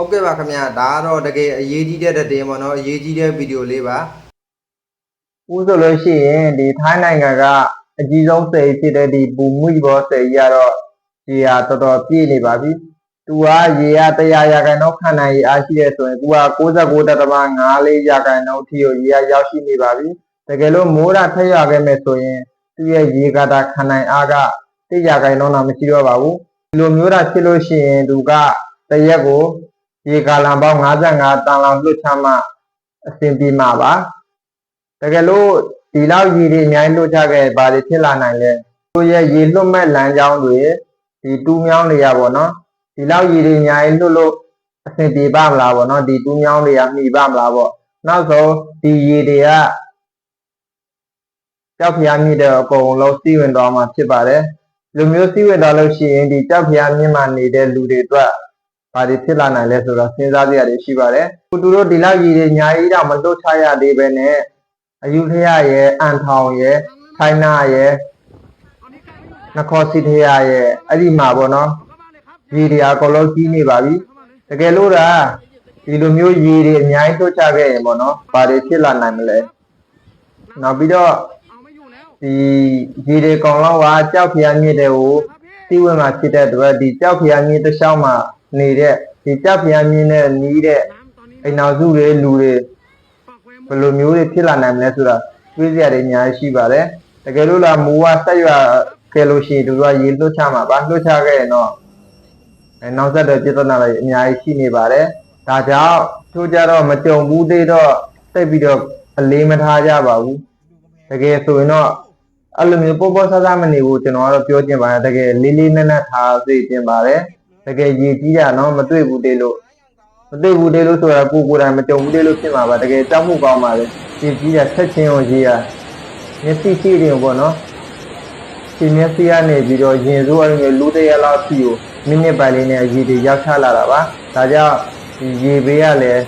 ဟုတ်ကဲ့ပါခင်ဗျာဒါကတော့တကယ်အရေးကြီးတဲ့တဲ့တင်ပေါ့နော်အရေးကြီးတဲ့ဗီဒီယိုလေးပါဦးဆိုလို့ရှိရင်ဒီထိုင်းနိုင်ငံကအကြီးဆုံးစိတ်ဖြစ်တဲ့ဒီဘူမှုဘောစိတ်ကြီးကတော့ရေဟာတော်တော်ပြည့်နေပါပြီ။သူကရေဟာ100ရာခိုင်နှုန်းခံနိုင်ရအားရှိတဲ့ဆိုရင်သူက69.54ရာခိုင်နှုန်းအထိကိုရေဟာရောက်ရှိနေပါပြီ။တကယ်လို့မိုးရထက်ရခဲ့မယ်ဆိုရင်သူ့ရဲ့ရေကာတာခံနိုင်အားက100ရာခိုင်နှုန်းတော့မရှိတော့ပါဘူး။ဒီလိုမျိုးတာဖြစ်လို့ရှိရင်သူကတရက်ကို ရေကာလံပေါင်း55တန်လောက်လွှတ်ချမှအဆင်ပြေမှာပါ။တကယ်လို့ဒီလောက်ရည်တွေအများကြီးလွှတ်ချခဲ့ဘာတွေဖြစ်လာနိုင်လဲကိုယ့်ရဲ့ရေလွှတ်မဲ့လမ်းကြောင်းတွေဒီတူးမြောင်းတွေရပါတော့ဒီလောက်ရည်တွေအများကြီးလွှတ်လို့အဆင်ပြေပါမလားပေါ့နော်ဒီတူးမြောင်းတွေကမှီပါမလားပေါ့နောက်ဆုံးဒီရည်တွေကကြောက်ဖျားမြစ်တဲ့အကုန်လုံးစီးဝင်သွားမှာဖြစ်ပါတယ်လူမျိုးစီးဝင်သွားလို့ရှိရင်ဒီကြောက်ဖျားမြစ်မှာနေတဲ့လူတွေအတွက် ဘာတွေဖြစ်လာနိုင်လဲဆိုတော့စဉ်းစားစရာတွေရှိပါတယ်သူတို့ဒီလောက်ရည်တွေအများကြီးတော့မလွှတ်ချရသေးပဲနဲ့အယူထရရဲ့အန်ထောင်ရဲ့ထိုင်းနာရဲ့နခေါ်စီထရရဲ့အဲ့ဒီမှာပေါ့နော်ရေတွေအကုန်လုံးကြီးနေပါပြီတကယ်လို့ဒါဒီလိုမျိုးရေတွေအများကြီးထုတ်ချခဲ့ရင်ပေါ့နော်ဘာတွေဖြစ်လာနိုင်မလဲနောက်ပြီးတော့ဒီရေတွေအကောင်လုံးကကြောက်ဖျားမြစ်တွေကိုစီးဝင်မှာဖြစ်တဲ့အတွက်ဒီကြောက်ဖျားမြစ်တစ်လျှောက်မှာ နေတဲ့ဒီကြောက်ဖျားမြစ်နဲ့နီးတဲ့အိမ်နောက်စုတွေလူတွေဘယ်လိုမျိုးတွေဖြစ်လာနိုင်မလဲဆိုတာတွေးစရာတွေအများကြီးရှိပါတယ်တကယ်လို့လားမူကဆက်ရွာခဲ့လို့ရှိရင်သူတို့ကရေလွှတ်ချမှာပါလွှတ်ချခဲ့ရင်တော့အဲနောက်ဆက်တဲ့ပြဿနာတွေအများကြီးရှိနေပါတယ်ဒါကြောင့်သူကြတော့မကြုံဘူးသေးတော့တိတ်ပြီးတော့အလေးမထားကြပါဘူးတကယ်ဆိုရင်တော့အဲ့လိုမျိုးပေါ့ပေါ့ဆဆမနေဘူးကျွန်တော်ကတော့ပြောချင်ပါတယ်တကယ်လေးလေးနက်နက်ထားစေချင်ပါတယ် တကယ်ရည်ကြီးတာနော်မတွေ့ဘူးသေးလို့မသိဘူးတေးလို့ဆိုတာကိုကိုယ်တိုင်မကြုံဘူးတေးလို့ဖြစ်မှာပါတကယ်ကြောက်မှုကောင်းပါလေဒီကြီးတာဆက်ချင်းကိုရေးရမျက်စိရှိတယ်ပေါ့နော်ဒီမျက်စိကနေပြီးတော့ရင်စိုးအဲ့လိုမျိုးလူတရလောက်စီကိုမိနစ်ပိုင်းလေးနဲ့အရေးတွေရောက်ချလာတာပါဒါကြောင့်ဒီရေဘေးကလည်း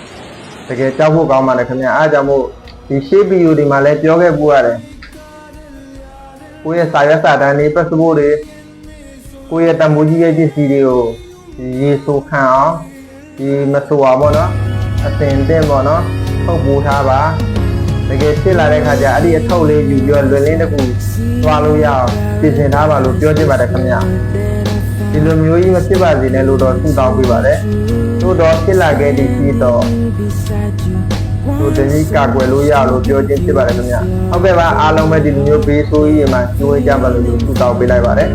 တကယ်ကြောက်ဖို့ကောင်းပါလေခင်ဗျအားကြောင့်မို့ဒီရှေးဗီဒီယိုဒီမှာလည်းပြောခဲ့ပူရတယ်ကိုယ့်ရဲ့စာရွက်စာတမ်းတွေပတ်စပို့တွေကိုယ့်ရဲ့တံမိုးကြီးရဲ့ပစ္စည်းတွေကိုဒီ ရေဆိုးခံအောင်ဒီမဆိုပါဘောနော်အစင်တင်ပေါ့နော်ထုတ်ပိုးထားပါတကယ်ဖြစ်လာတဲ့ခါကျအဲ့ဒီအထုပ်လေးယူပြီးတော့လွယ်လင်းတစ်ခုသွားလို့ရအောင်ပြင်ဆင်ထားပါလို့ပြောချင်ပါတယ်ခင်ဗျဒီလိုမျိုးကြီးမဖြစ်ပါစေနဲ့လို့တော့ဆုတောင်းပေးပါတယ်တို့တော့ဖြစ်လာခဲ့တဲ့ရှိတော့တို့တကြီးကာကွယ်လို့ရလို့ပြောချင်းဖြစ်ပါတယ်ခင်ဗျဟုတ်ကဲ့ပါအားလုံးပဲဒီလိုမျိုးဘေးဆိုးကြီးမှာကျွေးကြပါလို့ဆုတောင်းပေးလိုက်ပါတယ်